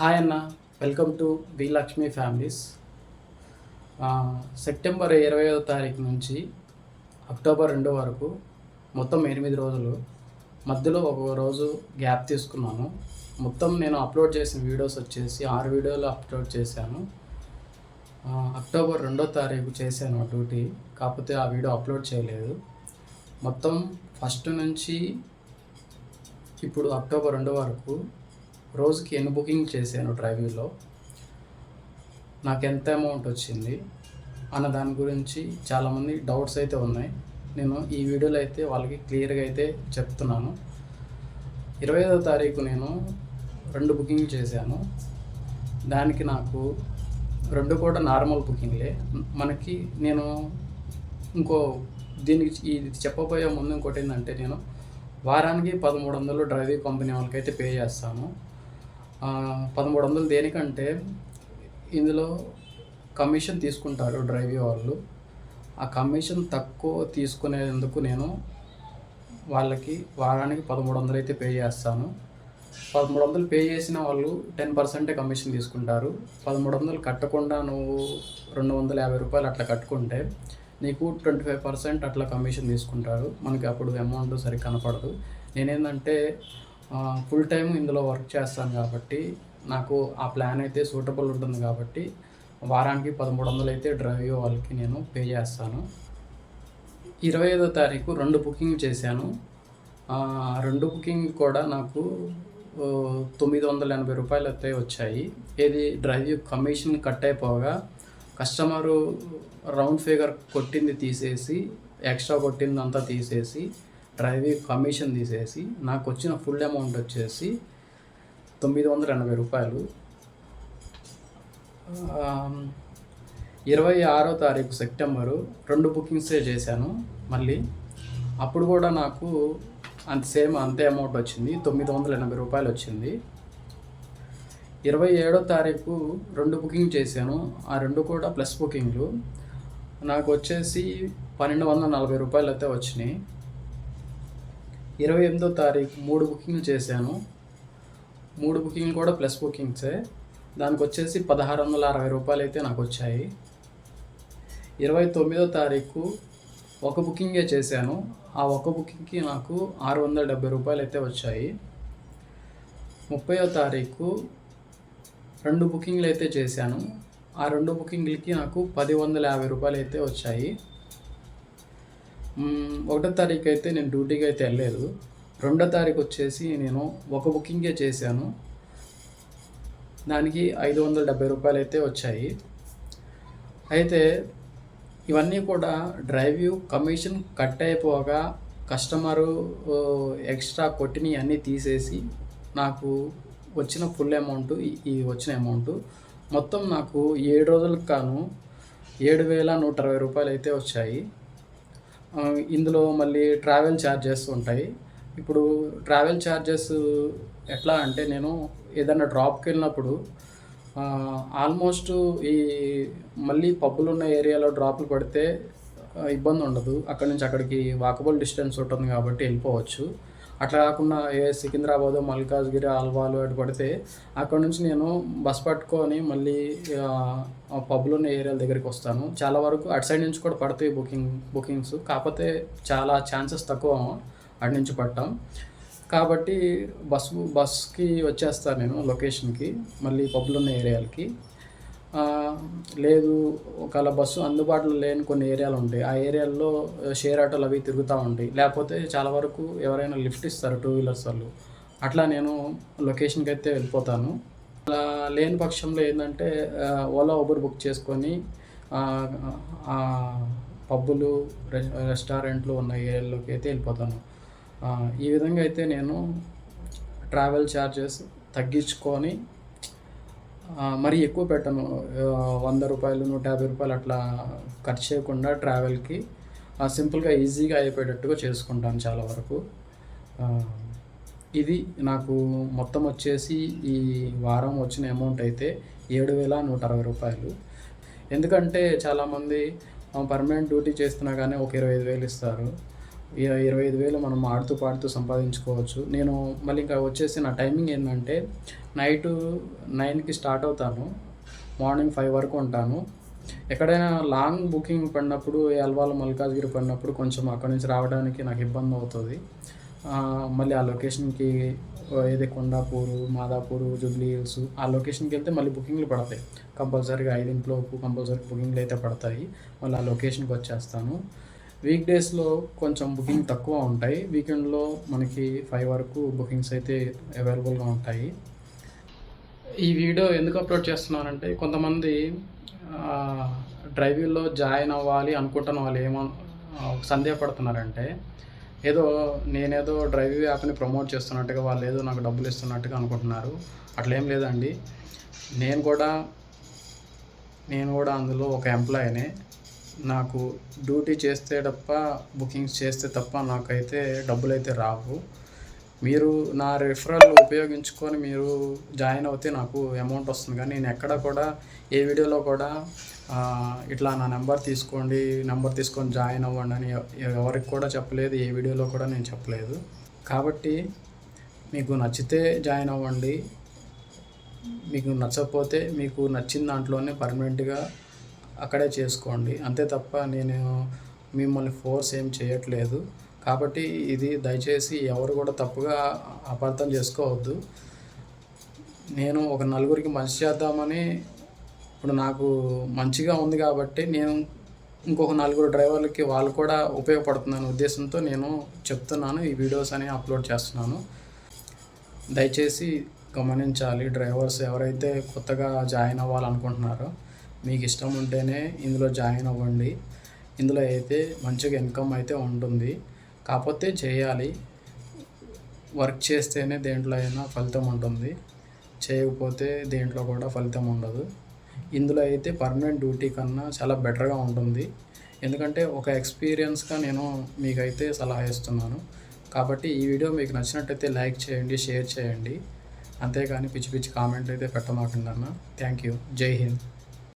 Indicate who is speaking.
Speaker 1: Hi అన్న. Welcome to V Lakshmi families. September ఇరవై ఐదో తారీఖు నుంచి అక్టోబర్ రెండో వరకు మొత్తం ఎనిమిది రోజులు మధ్యలో ఒక రోజు గ్యాప్ తీసుకున్నాను. మొత్తం నేను అప్లోడ్ చేసిన వీడియోస్ వచ్చేసి ఆరు వీడియోలు అప్లోడ్ చేశాను. అక్టోబర్ రెండో తారీఖు చేశాను డ్యూటీ. కాకపోతే ఆ వీడియో అప్లోడ్ చేయలేదు. మొత్తం ఫస్ట్ నుంచి ఇప్పుడు అక్టోబర్ రెండో వరకు రోజుకి ఎన్ని బుకింగ్ చేశాను డ్రైవింగ్లో? నాకు ఎంత అమౌంట్ వచ్చింది? అన్న దాని గురించి చాలామంది డౌట్స్ అయితే ఉన్నాయి. నేను ఈ వీడియోలో అయితే వాళ్ళకి క్లియర్గా అయితే చెప్తున్నాను. ఇరవై ఐదో తారీఖు నేను రెండు బుకింగ్ చేశాను. దానికి నాకు రెండు కూడా నార్మల్ బుకింగ్లే. మనకి నేను ఇంకో దీనికి ఇది చెప్పబోయే ముందు ఇంకోటి ఏంటంటే నేను వారానికి పదమూడు వందలు డ్రైవింగ్ కంపెనీ వాళ్ళకైతే పే చేస్తాను. పదమూడు వందలు దేనికంటే ఇందులో కమిషన్ తీసుకుంటారు డ్రైవింగ్ వాళ్ళు. ఆ కమిషన్ తక్కువ తీసుకునేందుకు నేను వాళ్ళకి వారానికి పదమూడు వందలు అయితే పే చేస్తాను. పదమూడు వందలు పే చేసిన వాళ్ళు టెన్ పర్సెంటే కమిషన్ తీసుకుంటారు. పదమూడు వందలు కట్టకుండా నువ్వు రెండు వందల యాభై రూపాయలు అట్లా కట్టుకుంటే నీకు ట్వంటీ ఫైవ్ పర్సెంట్ అట్లా కమిషన్ తీసుకుంటారు. మనకి అప్పుడు అమౌంట్ సరిగ్గా కనపడదు. నేనేంటంటే ఫుల్ టైం ఇందులో వర్క్ చేస్తాను కాబట్టి నాకు ఆ ప్లాన్ అయితే సూటబుల్ ఉంటుంది కాబట్టి వారానికి పదమూడు వందలు అయితే డ్రైవ్ వాళ్ళకి నేను పే చేస్తాను. ఇరవై ఐదో తారీఖు రెండు బుకింగ్ చేశాను. రెండు బుకింగ్ కూడా నాకు తొమ్మిది వందల ఎనభై రూపాయలు అయితే వచ్చాయి. ఏది డ్రైవ్ కమిషన్ కట్ అయిపోగా కస్టమరు రౌండ్ ఫిగర్ కొట్టింది తీసేసి ఎక్స్ట్రా కొట్టిందంతా తీసేసి డ్రైవింగ్ కమిషన్ తీసేసి నాకు వచ్చిన ఫుల్ అమౌంట్ వచ్చేసి తొమ్మిది వందల ఎనభై రూపాయలు. ఇరవై ఆరో తారీఖు సెప్టెంబరు రెండు బుకింగ్సే చేశాను. మళ్ళీ అప్పుడు కూడా నాకు అంత సేమ్ అంతే అమౌంట్ వచ్చింది తొమ్మిది వందల ఎనభై రూపాయలు వచ్చింది. ఇరవై ఏడో తారీఖు రెండు బుకింగ్ చేశాను ఆ రెండు కూడా ప్లస్ బుకింగ్లు. నాకు వచ్చేసి పన్నెండు వందల నలభై రూపాయలు అయితే వచ్చినాయి. ఇరవై ఎనిమిదో తారీఖు మూడు బుకింగ్లు చేశాను. మూడు బుకింగ్లు కూడా ప్లస్ బుకింగ్సే. దానికి వచ్చేసి పదహారు వందల అరవై రూపాయలు అయితే నాకు వచ్చాయి ఇరవై తొమ్మిదో తారీఖు ఒక బుకింగే చేశాను. ఆ ఒక బుకింగ్కి నాకు ఆరు వందల డెబ్బై రూపాయలు అయితే వచ్చాయి. ముప్పయో తారీఖు రెండు బుకింగ్లు అయితే చేశాను. ఆ రెండు బుకింగ్లకి నాకు పది వందల యాభై రూపాయలు అయితే వచ్చాయి. ఒకటో తారీఖు అయితే నేను డ్యూటీకి అయితే వెళ్ళలేదు. రెండో తారీఖు వచ్చేసి నేను ఒక బుకింగే చేశాను. దానికి ఐదు వందల డెబ్బై రూపాయలు అయితే వచ్చాయి. అయితే ఇవన్నీ కూడా డ్రైవ్ కమిషన్ కట్ అయిపోగా కస్టమరు ఎక్స్ట్రా కొట్టినవి అన్నీ తీసేసి నాకు వచ్చిన ఫుల్ అమౌంట్ ఈ- వచ్చిన అమౌంట్ మొత్తం నాకు ఏడు రోజులకు కాను ఏడు వేల నూట అరవై రూపాయలు అయితే వచ్చాయి. ఇందులో మళ్ళీ ట్రావెల్ ఛార్జెస్ ఉంటాయి. ఇప్పుడు ట్రావెల్ ఛార్జెస్ ఎట్లా అంటే నేను ఏదైనా డ్రాప్కి వెళ్ళినప్పుడు ఆల్మోస్ట్ ఈ మళ్ళీ పబ్బులు ఉన్న ఏరియాలో డ్రాప్లు పడితే ఇబ్బంది ఉండదు. అక్కడి నుంచి అక్కడికి వాకబుల్ డిస్టెన్స్ ఉంటుంది కాబట్టి వెళ్ళిపోవచ్చు. అట్లా కాకుండా ఏ సికింద్రాబాద్ మల్కాజ్గిరి ఆల్వాలు అటు పడితే అక్కడ నుంచి నేను బస్ పట్టుకొని మళ్ళీ పబ్లో ఉన్న ఏరియాల దగ్గరికి వస్తాను. చాలా వరకు అటు సైడ్ నుంచి కూడా పడతాయి బుకింగ్ బుకింగ్స్. కాకపోతే చాలా ఛాన్సెస్ తక్కువ అటు నుంచి పట్టాం కాబట్టి బస్సు బస్కి వచ్చేస్తాను నేను లొకేషన్కి మళ్ళీ పబ్లో ఉన్న ఏరియాలకి. లేదు ఒకవేళ బస్సు అందుబాటులో లేని కొన్ని ఏరియాలు ఉంటాయి. ఆ ఏరియాల్లో షేర్ ఆటోలు అవి తిరుగుతూ ఉంటాయి. లేకపోతే చాలా వరకు ఎవరైనా లిఫ్ట్ ఇస్తారు టూ వీలర్స్ వాళ్ళు. అట్లా నేను లొకేషన్కి అయితే వెళ్ళిపోతాను. అలా లేని పక్షంలో ఏంటంటే ఓలా ఊబర్ బుక్ చేసుకొని పబ్బులు రెస్టారెంట్లు ఉన్న ఏరియాలోకి అయితే వెళ్ళిపోతాను. ఈ విధంగా అయితే నేను ట్రావెల్ ఛార్జెస్ తగ్గించుకొని మరి ఎక్కువ పెట్టను. వంద రూపాయలు నూట యాభై రూపాయలు అట్లా ఖర్చు చేయకుండా ట్రావెల్కి సింపుల్గా ఈజీగా అయిపోయేటట్టుగా చేసుకుంటాను చాలా వరకు. ఇది నాకు మొత్తం వచ్చేసి ఈ వారం వచ్చిన అమౌంట్ అయితే ఏడు వేల నూట అరవై రూపాయలు. ఎందుకంటే చాలామంది పర్మనెంట్ డ్యూటీ చేస్తున్నా కానీ ఒక ఇరవై ఐదు వేలు ఇస్తారు. ఇరవై ఐదు వేలు మనం ఆడుతూ పాడుతూ సంపాదించుకోవచ్చు. నేను మళ్ళీ ఇంకా వచ్చేసి నా టైమింగ్ ఏంటంటే నైట్ నైన్కి స్టార్ట్ అవుతాను. మార్నింగ్ ఫైవ్ వరకు ఉంటాను. ఎక్కడైనా లాంగ్ బుకింగ్ పడినప్పుడు ఎల్వాల్ మల్కాజ్గిరి పడినప్పుడు కొంచెం అక్కడి నుంచి రావడానికి నాకు ఇబ్బంది అవుతుంది. మళ్ళీ ఆ లొకేషన్కి ఏది కొండాపూరు మాదాపూరు జూబ్లీ హిల్స్ ఆ లొకేషన్కి వెళ్తే మళ్ళీ బుకింగ్లు పడతాయి. కంపల్సరీగా ఐదింట్లోపు కంపల్సరీ బుకింగ్లు అయితే పడతాయి. మళ్ళీ ఆ లొకేషన్కి వచ్చేస్తాను. వీక్ డేస్లో కొంచెం బుకింగ్ తక్కువ ఉంటాయి. వీకెండ్లో మనకి ఫైవ్ వరకు బుకింగ్స్ అయితే అవైలబుల్గా ఉంటాయి. ఈ వీడియో ఎందుకు అప్లోడ్ చేస్తున్నానంటే కొంతమంది డ్రైవింగ్లో జాయిన్ అవ్వాలి అనుకుంటున్న వాళ్ళు ఏమో సందేహపడుతున్నారంటే ఏదో నేనేదో డ్రైవింగ్ యాప్ని ప్రమోట్ చేస్తున్నట్టుగా వాళ్ళు ఏదో నాకు డబ్బులు ఇస్తున్నట్టుగా అనుకుంటున్నారు. అట్లేం లేదండి. నేను కూడా నేను కూడా అందులో ఒక ఎంప్లాయీనే. నాకు డ్యూటీ చేస్తే తప్ప బుకింగ్స్ చేస్తే తప్ప నాకైతే డబ్బులు అయితే రావు. మీరు నా రిఫరల్ ఉపయోగించుకొని మీరు జాయిన్ అవుతే నాకు అమౌంట్ వస్తుంది. కానీ నేను ఎక్కడ కూడా ఏ వీడియోలో కూడా ఇట్లా నా నెంబర్ తీసుకోండి నెంబర్ తీసుకొని జాయిన్ అవ్వండి అని ఎవరికి కూడా చెప్పలేదు ఏ వీడియోలో కూడా నేను చెప్పలేదు. కాబట్టి మీకు నచ్చితే జాయిన్ అవ్వండి. మీకు నచ్చకపోతే మీకు నచ్చిన దాంట్లోనే పర్మనెంట్గా అక్కడే చేసుకోండి. అంతే తప్ప నేను మిమ్మల్ని ఫోర్స్ ఏం చేయట్లేదు. కాబట్టి ఇది దయచేసి ఎవరు కూడా తప్పుగా అపార్థం చేసుకోవద్దు. నేను ఒక నలుగురికి మంచి చేద్దామని ఇప్పుడు నాకు మంచిగా ఉంది కాబట్టి నేను ఇంకొక నలుగురు డ్రైవర్లకి వాళ్ళు కూడా ఉపయోగపడుతుందనే ఉద్దేశంతో నేను చెప్తున్నాను. ఈ వీడియోస్ అని అప్లోడ్ చేస్తున్నాను. దయచేసి గమనించాలి డ్రైవర్స్ ఎవరైతే కొత్తగా జాయిన్ అవ్వాలనుకుంటున్నారో. మీకు ఇష్టం ఉంటేనే ఇందులో జాయిన్ అవ్వండి. ఇందులో అయితే మంచిగా ఇన్కమ్ అయితే ఉంటుంది. కాకపోతే చేయాలి. వర్క్ చేస్తేనే దేంట్లో అయినా ఫలితం ఉంటుంది. చేయకపోతే దేంట్లో కూడా ఫలితం ఉండదు. ఇందులో అయితే పర్మనెంట్ డ్యూటీ కన్నా చాలా బెటర్గా ఉంటుంది. ఎందుకంటే ఒక ఎక్స్పీరియన్స్గా నేను మీకైతే సలహా ఇస్తున్నాను. కాబట్టి ఈ వీడియో మీకు నచ్చినట్టయితే లైక్ చేయండి షేర్ చేయండి. అంతేగాని పిచ్చి పిచ్చి కామెంట్లు అయితే పెట్టమాకండి అన్న థ్యాంక్ యూ. జై హింద్.